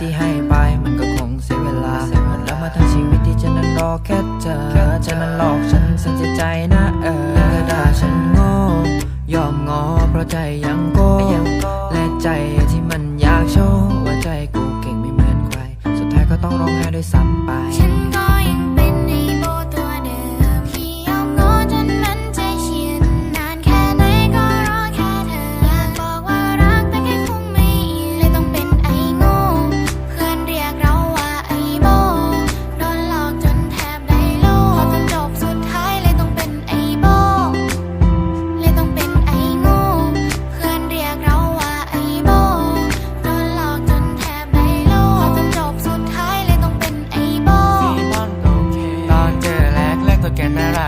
ที่ให้ไปมันก็คงเสียเวลามันรักมาทั้งชีวิตที่ฉันนั้นรอแค่เธอเธอนั้นหลอกฉันสัจใจนะเออเธอด่าฉันโง่ยอมงอเพราะใจยังโก้และใจที่มันอยากโชว์ว่าใจกูเก่งไม่เหมือนใคร สุดท้ายก็ต้องร้องไห้ด้วยซ้ำไป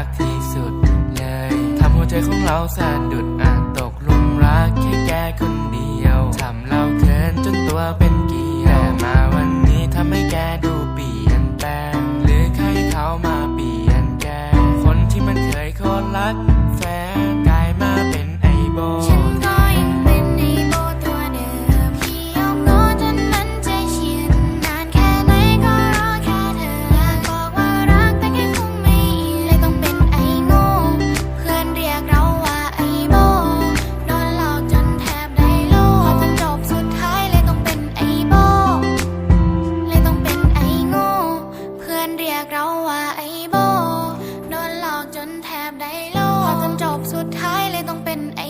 ากที่สุดเลย ทำหัวใจของเราสั่นดุด ได้โลกพอจนจบสุดท้ายเลยต้องเป็นไอ